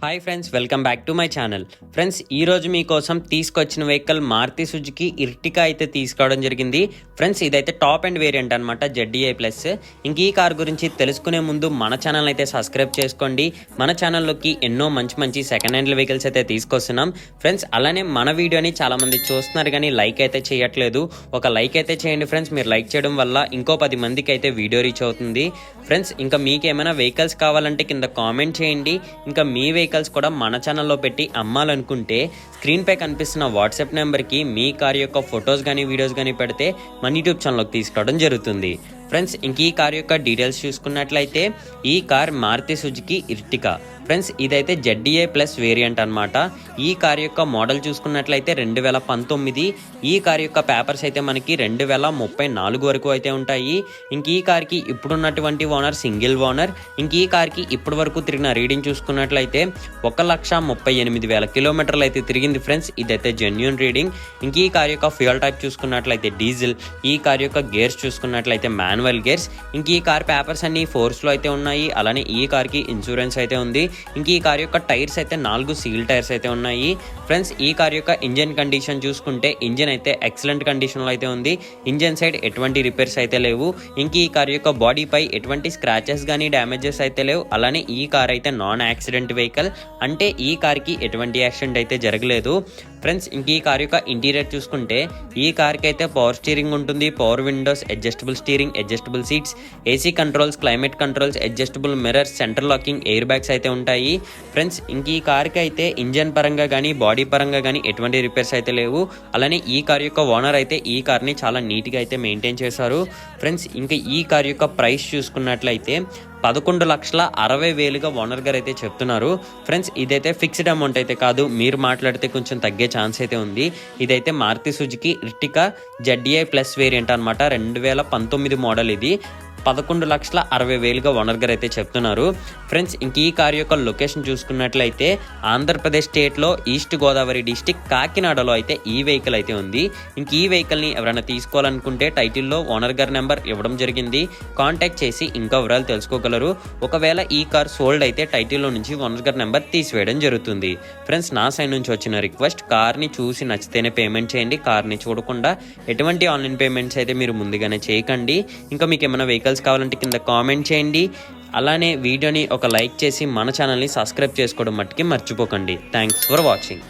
Hi friends welcome back to my channel friends ఈ రోజు మీకోసం తీసుకొచ్చిన వెహికల్ మారుతి సుజుకి ఇర్టికా అయితే తీసుకోవడం జరిగింది. ఫ్రెండ్స్ ఇదైతే టాప్ అండ్ వేరియంట్ అనమాట జెడ్డీఐ ప్లస్ ఇంక ఈ కార్ గురించి తెలుసుకునే ముందు మన ఛానల్ అయితే సబ్స్క్రైబ్ చేసుకోండి. మన ఛానల్లోకి ఎన్నో మంచి మంచి సెకండ్ హ్యాండ్ వెహికల్స్ అయితే తీసుకొస్తున్నాం. ఫ్రెండ్స్ అలానే మన వీడియోని చాలామంది చూస్తున్నారు కానీ లైక్ అయితే చేయట్లేదు. ఒక లైక్ అయితే చేయండి ఫ్రెండ్స్ మీరు లైక్ చేయడం వల్ల ఇంకో పది మందికి అయితే వీడియో రీచ్ అవుతుంది. ఫ్రెండ్స్ ఇంకా మీకు ఏమైనా వెహికల్స్ కావాలంటే కింద కామెంట్ చేయండి. ఇంకా మీ వెహికల్ వెహికల్స్ కూడా మన ఛానల్లో పెట్టి అమ్మాలనుకుంటే స్క్రీన్పై కనిపిస్తున్న వాట్సాప్ నెంబర్కి మీ కార్ యొక్క ఫొటోస్ కానీ వీడియోస్ కానీ పెడితే మన యూట్యూబ్ ఛానల్లోకి తీసుకోవడం జరుగుతుంది. ఫ్రెండ్స్ ఇంక ఈ కార్ యొక్క డీటెయిల్స్ చూసుకున్నట్లయితే ఈ car Maruti Suzuki Ertiga. Friends ఇదైతే జెడ్డీఏ ప్లస్ వేరియంట్ అన్నమాట. ఈ కార్ యొక్క మోడల్ చూసుకున్నట్లయితే రెండు వేల పంతొమ్మిది. ఈ కార్ యొక్క పేపర్స్ అయితే మనకి రెండు వేల ముప్పై నాలుగు వరకు అయితే ఉంటాయి. ఇంక ఈ కార్కి ఇప్పుడున్నటువంటి ఓనర్ సింగిల్ ఓనర్. ఇంక ఈ కార్కి ఇప్పటి వరకు తిరిగిన రీడింగ్ చూసుకున్నట్లయితే ఒక లక్ష ముప్పై ఎనిమిది వేల కిలోమీటర్లు అయితే తిరిగింది ఫ్రెండ్స్. ఇదైతే జెన్యున్ రీడింగ్ ఇంక ఈ కార్ యొక్క ఫ్యూయల్ టైప్ చూసుకున్నట్లయితే డీజిల్. ఈ కార్ యొక్క గేర్స్ చూసుకున్నట్లయితే మ్యాన్ మాన్యువల్ గేర్స్. ఇంక ఈ కార్ పేపర్స్ అన్ని ఫోర్స్లో అయితే ఉన్నాయి. అలానే ఈ కార్కి ఇన్సూరెన్స్ అయితే ఉంది. ఇంక ఈ కార్ యొక్క టైర్స్ అయితే నాలుగు సీల్ టైర్స్ అయితే ఉన్నాయి. ఫ్రెండ్స్ ఈ కార్ యొక్క ఇంజన్ కండిషన్ చూసుకుంటే ఇంజన్ అయితే ఎక్సలెంట్ కండిషన్లో అయితే ఉంది. ఇంజన్ సైడ్ ఎటువంటి రిపేర్స్ అయితే లేవు. ఇంక ఈ కార్ యొక్క బాడీపై ఎటువంటి స్క్రాచెస్ కానీ డ్యామేజెస్ అయితే లేవు. అలానే ఈ కార్ అయితే నాన్ యాక్సిడెంట్ వెహికల్. అంటే ఈ కార్కి ఎటువంటి యాక్సిడెంట్ అయితే జరగలేదు. ఫ్రెండ్స్ ఇంక ఈ కార్ యొక్క ఇంటీరియర్ చూసుకుంటే ఈ కార్కి అయితే పవర్ స్టీరింగ్ ఉంటుంది. Power windows adjustable steering adjustable seats AC controls climate controls adjustable mirrors centre locking airbags అయితే ఉంటాయి. ఫ్రెండ్స్ ఇంక ఈ కార్కి అయితే ఇంజన్ పరంగా కానీ బాడీ పరంగా కానీ ఎటువంటి రిపేర్స్ అయితే లేవు. అలానే ఈ కార్ యొక్క ఓనర్ అయితే ఈ కార్ని చాలా నీట్గా అయితే మెయింటైన్ చేశారు. ఫ్రెండ్స్ ఇంకా ఈ కార్ యొక్క ప్రైస్ చూసుకున్నట్లయితే పదకొండు లక్షల అరవై వేలుగా ఓనర్ గారు అయితే చెప్తున్నారు. ఫ్రెండ్స్ ఇదైతే ఫిక్స్డ్ అమౌంట్ అయితే కాదు. మీరు మాట్లాడితే కొంచెం తగ్గే ఛాన్స్ అయితే ఉంది. ఇదైతే Maruti Suzuki Ertiga ZDI plus variant అనమాట రెండు వేల పంతొమ్మిది మోడల్ ఇది. పదకొండు లక్షల అరవై వేలుగా ఓనర్ గారు అయితే చెప్తున్నారు. ఫ్రెండ్స్ ఇంక ఈ కార్ యొక్క లొకేషన్ చూసుకున్నట్లయితే ఆంధ్రప్రదేశ్ స్టేట్లో ఈస్ట్ గోదావరి డిస్టిక్ కాకినాడలో అయితే ఈ వెహికల్ అయితే ఉంది. ఇంక ఈ వెహికల్ని ఎవరైనా తీసుకోవాలనుకుంటే టైటిల్లో ఓనర్ గారి నెంబర్ ఇవ్వడం జరిగింది. కాంటాక్ట్ చేసి ఇంకా వివరాలు తెలుసుకోగలరు. ఒకవేళ ఈ కార్ సోల్డ్ అయితే టైటిల్లో నుంచి ఓనర్ గారి నెంబర్ తీసివేయడం జరుగుతుంది. ఫ్రెండ్స్ నా సైడ్ నుంచి వచ్చిన రిక్వెస్ట్ కార్ని చూసి నచ్చితేనే పేమెంట్ చేయండి. కార్ని చూడకుండా ఎటువంటి ఆన్లైన్ పేమెంట్స్ అయితే మీరు ముందుగానే చేయకండి. ఇంకా మీకు ఏమైనా వెహికల్స్ కావాలంటే కింద కామెంట్ చేయండి. అలానే వీడియోని ఒక లైక్ చేసి మన ఛానల్ని సబ్స్క్రైబ్ చేసుకోవడం మట్టుకి మర్చిపోకండి. Thanks for watching